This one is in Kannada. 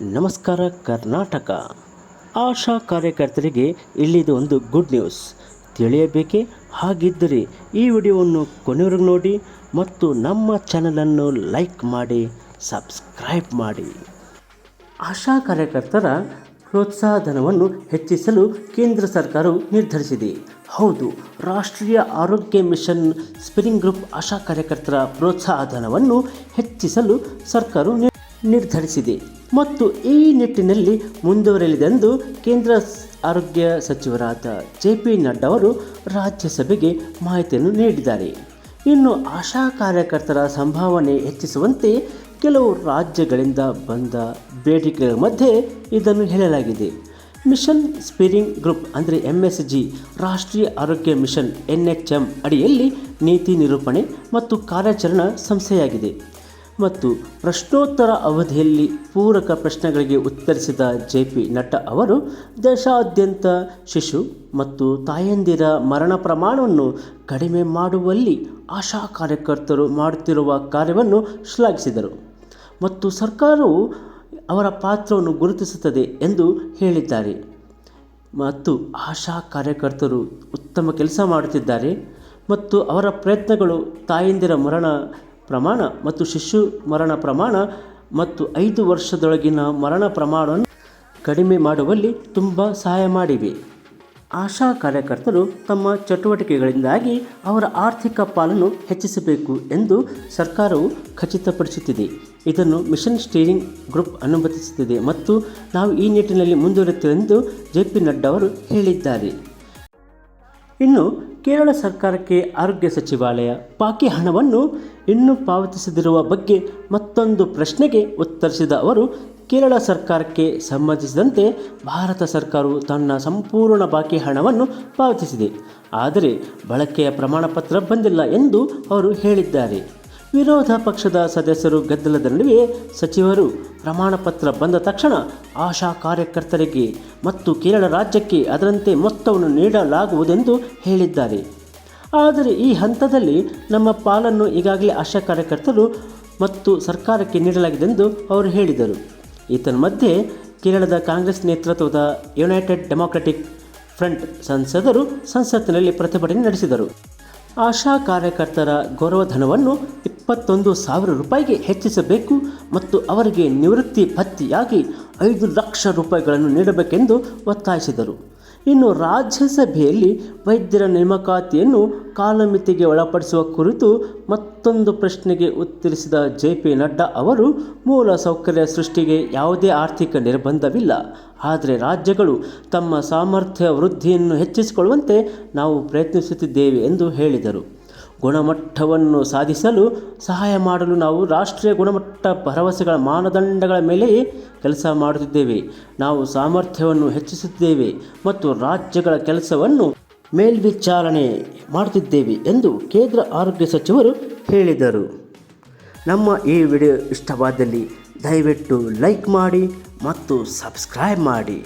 ನಮಸ್ಕಾರ, ಕರ್ನಾಟಕ. ಆಶಾ ಕಾರ್ಯಕರ್ತರಿಗೆ ಇಲ್ಲಿದು ಒಂದು ಗುಡ್ ನ್ಯೂಸ್ ತಿಳಿಯಬೇಕೆ? ಹಾಗಿದ್ದರೆ ಈ ವಿಡಿಯೋವನ್ನು ಕೊನೆವರೆಗೂ ನೋಡಿ ಮತ್ತು ನಮ್ಮ ಚಾನಲನ್ನು ಲೈಕ್ ಮಾಡಿ ಸಬ್ಸ್ಕ್ರೈಬ್ ಮಾಡಿ. ಆಶಾ ಕಾರ್ಯಕರ್ತರ ಪ್ರೋತ್ಸಾಹಧನವನ್ನು ಹೆಚ್ಚಿಸಲು ಕೇಂದ್ರ ಸರ್ಕಾರವು ನಿರ್ಧರಿಸಿದೆ. ಹೌದು, ರಾಷ್ಟ್ರೀಯ ಆರೋಗ್ಯ ಮಿಷನ್ ಸ್ಪಿರಿಂಗ್ ಗ್ರೂಪ್ ಆಶಾ ಕಾರ್ಯಕರ್ತರ ಪ್ರೋತ್ಸಾಹಧನವನ್ನು ಹೆಚ್ಚಿಸಲು ಸರ್ಕಾರವು ನಿರ್ಧರಿಸಿದೆ. ಮತ್ತು ಈ ನಿಟ್ಟಿನಲ್ಲಿ ಮುಂದುವರೆಯಲಿದೆಂದು ಕೇಂದ್ರ ಆರೋಗ್ಯ ಸಚಿವರಾದ ಜೆ ಪಿ ನಡ್ಡಾ ಅವರು ರಾಜ್ಯಸಭೆಗೆ ಮಾಹಿತಿಯನ್ನು ನೀಡಿದ್ದಾರೆ. ಇನ್ನು ಆಶಾ ಕಾರ್ಯಕರ್ತರ ಸಂಭಾವನೆ ಹೆಚ್ಚಿಸುವಂತೆ ಕೆಲವು ರಾಜ್ಯಗಳಿಂದ ಬಂದ ಬೇಡಿಕೆಗಳ ಮಧ್ಯೆ ಇದನ್ನು ಹೇಳಲಾಗಿದೆ. ಮಿಷನ್ ಸ್ಪಿರಿಂಗ್ ಗ್ರೂಪ್ ಅಂದರೆ ಎಂ ಎಸ್ ಜಿ, ರಾಷ್ಟ್ರೀಯ ಆರೋಗ್ಯ ಮಿಷನ್ ಎನ್ ಎಚ್ ಎಂ ಅಡಿಯಲ್ಲಿ ನೀತಿ ನಿರೂಪಣೆ ಮತ್ತು ಕಾರ್ಯಾಚರಣಾ ಸಂಸ್ಥೆಯಾಗಿದೆ. ಮತ್ತು ಪ್ರಶ್ನೋತ್ತರ ಅವಧಿಯಲ್ಲಿ ಪೂರಕ ಪ್ರಶ್ನೆಗಳಿಗೆ ಉತ್ತರಿಸಿದ ಜೆ ಪಿ ನಡ್ಡಾ ಅವರು, ದೇಶಾದ್ಯಂತ ಶಿಶು ಮತ್ತು ತಾಯಂದಿರ ಮರಣ ಪ್ರಮಾಣವನ್ನು ಕಡಿಮೆ ಮಾಡುವಲ್ಲಿ ಆಶಾ ಕಾರ್ಯಕರ್ತರು ಮಾಡುತ್ತಿರುವ ಕಾರ್ಯವನ್ನು ಶ್ಲಾಘಿಸಿದರು. ಮತ್ತು ಸರ್ಕಾರವು ಅವರ ಪಾತ್ರವನ್ನು ಗುರುತಿಸುತ್ತದೆ ಎಂದು ಹೇಳಿದ್ದಾರೆ. ಮತ್ತು ಆಶಾ ಕಾರ್ಯಕರ್ತರು ಉತ್ತಮ ಕೆಲಸ ಮಾಡುತ್ತಿದ್ದಾರೆ. ಮತ್ತು ಅವರ ಪ್ರಯತ್ನಗಳು ತಾಯಂದಿರ ಮರಣ ಪ್ರಮಾಣ ಮತ್ತು ಶಿಶು ಮರಣ ಪ್ರಮಾಣ ಮತ್ತು ಐದು ವರ್ಷದೊಳಗಿನ ಮರಣ ಪ್ರಮಾಣವನ್ನು ಕಡಿಮೆ ಮಾಡುವಲ್ಲಿ ತುಂಬ ಸಹಾಯ ಮಾಡಿವೆ. ಆಶಾ ಕಾರ್ಯಕರ್ತರು ತಮ್ಮ ಚಟುವಟಿಕೆಗಳಿಂದಾಗಿ ಅವರ ಆರ್ಥಿಕ ಪಾಲನ್ನು ಹೆಚ್ಚಿಸಬೇಕು ಎಂದು ಸರ್ಕಾರವು ಖಚಿತಪಡಿಸುತ್ತಿದೆ. ಇದನ್ನು ಮಿಷನ್ ಸ್ಟೀರಿಂಗ್ ಗ್ರೂಪ್ ಅನುಮತಿಸುತ್ತಿದೆ ಮತ್ತು ನಾವು ಈ ನಿಟ್ಟಿನಲ್ಲಿ ಮುಂದುವರಿಯುತ್ತೇವೆ ಎಂದು ಜೆ ಪಿ ನಡ್ಡಾ ಅವರು ಹೇಳಿದ್ದಾರೆ. ಇನ್ನು ಕೇರಳ ಸರ್ಕಾರಕ್ಕೆ ಆರೋಗ್ಯ ಸಚಿವಾಲಯ ಬಾಕಿ ಹಣವನ್ನು ಇನ್ನೂ ಪಾವತಿಸದಿರುವ ಬಗ್ಗೆ ಮತ್ತೊಂದು ಪ್ರಶ್ನೆಗೆ ಉತ್ತರಿಸಿದ ಅವರು, ಕೇರಳ ಸರ್ಕಾರಕ್ಕೆ ಸಂಬಂಧಿಸಿದಂತೆ ಭಾರತ ಸರ್ಕಾರವು ತನ್ನ ಸಂಪೂರ್ಣ ಬಾಕಿ ಹಣವನ್ನು ಪಾವತಿಸಿದೆ. ಆದರೆ ಬಳಕೆಯ ಪ್ರಮಾಣಪತ್ರ ಬಂದಿಲ್ಲ ಎಂದು ಅವರು ಹೇಳಿದ್ದಾರೆ. ವಿರೋಧ ಪಕ್ಷದ ಸದಸ್ಯರು ಗದ್ದಲದ ನಡುವೆ ಸಚಿವರು ಪ್ರಮಾಣಪತ್ರ ಬಂದ ತಕ್ಷಣ ಆಶಾ ಕಾರ್ಯಕರ್ತರಿಗೆ ಮತ್ತು ಕೇರಳ ರಾಜ್ಯಕ್ಕೆ ಅದರಂತೆ ಮೊತ್ತವನ್ನು ನೀಡಲಾಗುವುದೆಂದು ಹೇಳಿದ್ದಾರೆ. ಆದರೆ ಈ ಹಂತದಲ್ಲಿ ನಮ್ಮ ಪಾಲನ್ನು ಈಗಾಗಲೇ ಆಶಾ ಕಾರ್ಯಕರ್ತರು ಮತ್ತು ಸರ್ಕಾರಕ್ಕೆ ನೀಡಲಾಗಿದೆ ಎಂದು ಅವರು ಹೇಳಿದರು. ಮಧ್ಯೆ ಕೇರಳದ ಕಾಂಗ್ರೆಸ್ ನೇತೃತ್ವದ ಯುನೈಟೆಡ್ ಡೆಮಾಕ್ರೆಟಿಕ್ ಫ್ರಂಟ್ ಸಂಸದರು ಸಂಸತ್ತಿನಲ್ಲಿ ಪ್ರತಿಭಟನೆ ನಡೆಸಿದರು. ಆಶಾ ಕಾರ್ಯಕರ್ತರ ಗೌರವಧನವನ್ನು ಇಪ್ಪತ್ತೊಂದು ಸಾವಿರ ರೂಪಾಯಿಗೆ ಹೆಚ್ಚಿಸಬೇಕು ಮತ್ತು ಅವರಿಗೆ ನಿವೃತ್ತಿ ಭತ್ಯೆಯಾಗಿ ಐದು ಲಕ್ಷ ರೂಪಾಯಿಗಳನ್ನು ನೀಡಬೇಕೆಂದು ಒತ್ತಾಯಿಸಿದರು. ಇನ್ನು ರಾಜ್ಯಸಭೆಯಲ್ಲಿ ವೈದ್ಯರ ನೇಮಕಾತಿಯನ್ನು ಕಾಲಮಿತಿಗೆ ಒಳಪಡಿಸುವ ಕುರಿತು ಮತ್ತೊಂದು ಪ್ರಶ್ನೆಗೆ ಉತ್ತರಿಸಿದ ಜೆ ಪಿ ನಡ್ಡಾ ಅವರು, ಮೂಲ ಸೌಕರ್ಯ ಸೃಷ್ಟಿಗೆ ಯಾವುದೇ ಆರ್ಥಿಕ ನಿರ್ಬಂಧವಿಲ್ಲ. ಆದರೆ ರಾಜ್ಯಗಳು ತಮ್ಮ ಸಾಮರ್ಥ್ಯ ವೃದ್ಧಿಯನ್ನು ಹೆಚ್ಚಿಸಿಕೊಳ್ಳುವಂತೆ ನಾವು ಪ್ರಯತ್ನಿಸುತ್ತಿದ್ದೇವೆ ಎಂದು ಹೇಳಿದರು. ಗುಣಮಟ್ಟವನ್ನು ಸಾಧಿಸಲು ಸಹಾಯ ಮಾಡಲು ನಾವು ರಾಷ್ಟ್ರೀಯ ಗುಣಮಟ್ಟ ಭರವಸೆಗಳ ಮಾನದಂಡಗಳ ಮೇಲೆಯೇ ಕೆಲಸ ಮಾಡುತ್ತಿದ್ದೇವೆ. ನಾವು ಸಾಮರ್ಥ್ಯವನ್ನು ಹೆಚ್ಚಿಸುತ್ತಿದ್ದೇವೆ ಮತ್ತು ರಾಜ್ಯಗಳ ಕೆಲಸವನ್ನು ಮೇಲ್ವಿಚಾರಣೆ ಮಾಡುತ್ತಿದ್ದೇವೆ ಎಂದು ಕೇಂದ್ರ ಆರೋಗ್ಯ ಸಚಿವರು ಹೇಳಿದರು. ನಮ್ಮ ಈ ವಿಡಿಯೋ ಇಷ್ಟವಾದಲ್ಲಿ ದಯವಿಟ್ಟು ಲೈಕ್ ಮಾಡಿ ಮತ್ತು ಸಬ್ಸ್ಕ್ರೈಬ್ ಮಾಡಿ.